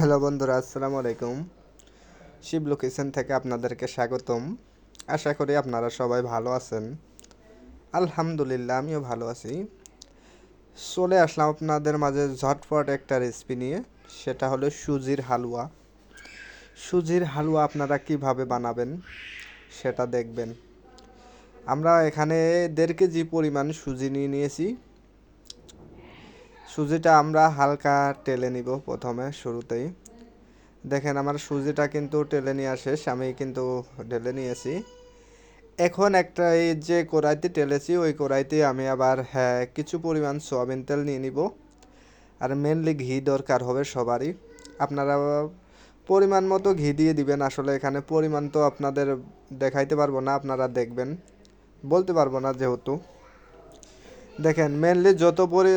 Hello বন্ধুরা, আসসালামু আলাইকুম। শিব লোকেশন থেকে আপনাদেরকে স্বাগতম। আশা করি আপনারা সবাই ভালো আছেন। আলহামদুলিল্লাহ, আমিও ভালো আছি। চলে আসলাম আপনাদের মাঝে ঝটপট একটা রেসিপি নিয়ে, সেটা হলো সুজির হালুয়া। সুজির হালুয়া আপনারা কীভাবে বানাবেন, সেটা দেখবেন। আমরা এখানে দেড় কেজি পরিমাণ সুজি নিয়ে নিয়েছি। সুজিটা আমরা হালকা টেলে নিব প্রথমে শুরুতেই। দেখেন আমার সুজিটা কিন্তু টেলে নেওয়া শেষ আমি কিন্তু ঢেলে নিয়েছি। এখন একটা এই যে কড়াইতে টেলেছি, ওই কড়াইতে আমি আবার হ্যাঁ কিছু পরিমাণ সয়াবিন তেল নিয়ে নিব। আর মেনলি ঘি দরকার হবে সবারই। আপনারা পরিমাণ মতো ঘি দিয়ে দিবেন, আসলে এখানে পরিমাণ তো আপনাদের দেখাইতে পারব না, আপনারা দেখবেন। বলতে পারব না যেহেতু। দেখেন মেনলি যত পরি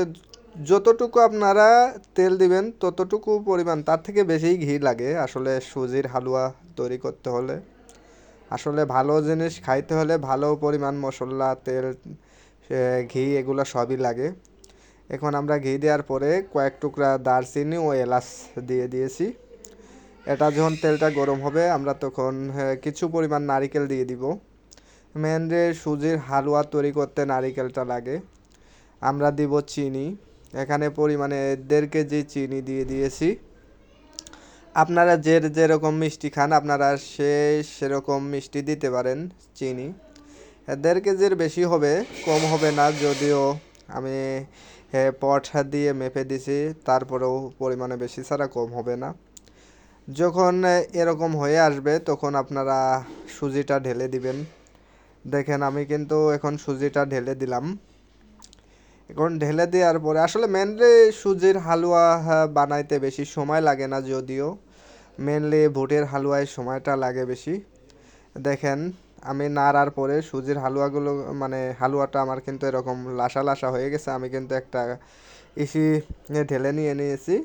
যতটুকু আপনারা তেল দিবেন, ততটুকু পরিমাণ, তার থেকে বেশি ঘি লাগে। আসলে সুজির হালুয়া তৈরি করতে হলে। আসলে ভালো জিনিস খাইতে হলে ভালো পরিমাণ মশলা, তেল ঘি এগুলো সবই লাগে। এখন আমরা ঘি দেওয়ার পরে কয়েক টুকরা দারচিনি ও এলাচ দিয়ে দিয়েছি। এটা যখন তেলটা গরম হবে, আমরা তখন কিছু পরিমাণ নারিকেল দিয়ে দিব। মেনলি সুজির হালুয়া তৈরি করতে নারিকেলটা লাগে। আমরা দিব চিনি। এখানে পরিমাণে দেড় কেজি চিনি দিয়ে দিয়েছি। আপনারা যে যেরকম মিষ্টি খান, আপনারা সে সেরকম মিষ্টি দিতে পারেন চিনি। দেড় কেজির বেশি হবে, কম হবে না, যদিও আমি পট দিয়ে মেপে দিছি, তারপরেও পরিমাণে বেশি ছাড়া কম হবে না। যখন এরকম হয়ে আসবে, তখন আপনারা সুজিটা ঢেলে দিবেন। দেখেন, আমি কিন্তু এখন সুজিটা ঢেলে দিলাম। এখন ঢেলে দেওয়ার পরে, আসলে মেনলি সুজির হালুয়া বানাইতে বেশি সময় লাগে না যদিও। মেনলি ভুটের হালুয়ায় সময়টা লাগে বেশি। দেখেন, আমি নাড়ার পরে সুজির হালুয়াগুলো মানে হালুয়াটা আমার কিন্তু এরকম লাসা লাসা হয়ে গেছে, আমি কিন্তু একটা ইসি ঢেলে নিয়ে নিয়েছি।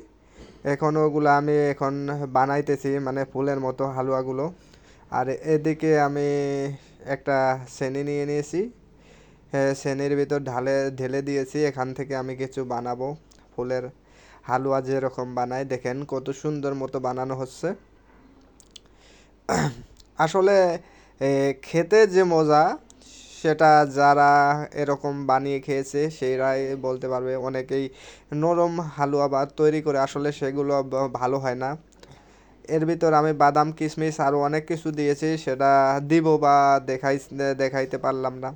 এখন ওগুলো আমি এখন বানাইতেছি মানে ফুলের মতো হালুয়াগুলো। আর এদিকে আমি একটা শ্রেণি নিয়ে নিয়েছি। শ্রেণির ভিতর ঢালে, ঢেলে দিয়েছি। এখান থেকে আমি কিছু বানাবো। ফুলের হালুয়া যেরকম বানায়, দেখেন কত সুন্দর মতো বানানো হচ্ছে। আসলে খেতে যে মজা, সেটা যারা এরকম বানিয়ে খেয়েছে সেইরাই বলতে পারবে। অনেকেই নরম হালুয়া বা তৈরি করে, আসলে সেগুলো ভালো হয় না। এর ভিতর আমি বাদাম, কিশমিশ আরও অনেক কিছু দিয়েছি, সেটা দিব বা দেখাই, দেখাইতে পারলাম না।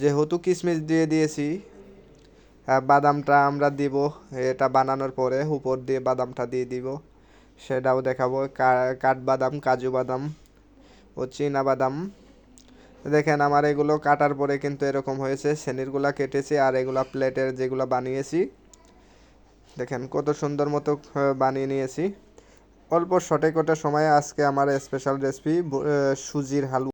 যেহেতু কিশমিশ দিয়ে দিয়েছি বাদামটা আমরা দিব, এটা বানানোর পরে উপর দিয়ে বাদামটা দিয়ে দিব, সেটাও দেখাবো কাঠবাদাম, কাজু বাদাম ও চীনা বাদাম। দেখেন আমার এগুলো কাটার পরে কিন্তু এরকম হয়েছে শ্রেণীরগুলো কেটেছি আর এগুলো প্লেটের যেগুলো বানিয়েছি, দেখেন কত সুন্দর মতো বানিয়ে নিয়েছি। অল্প শর্টে কটা সময়ে আজকে আমার স্পেশাল রেসিপি সুজির হালুয়া।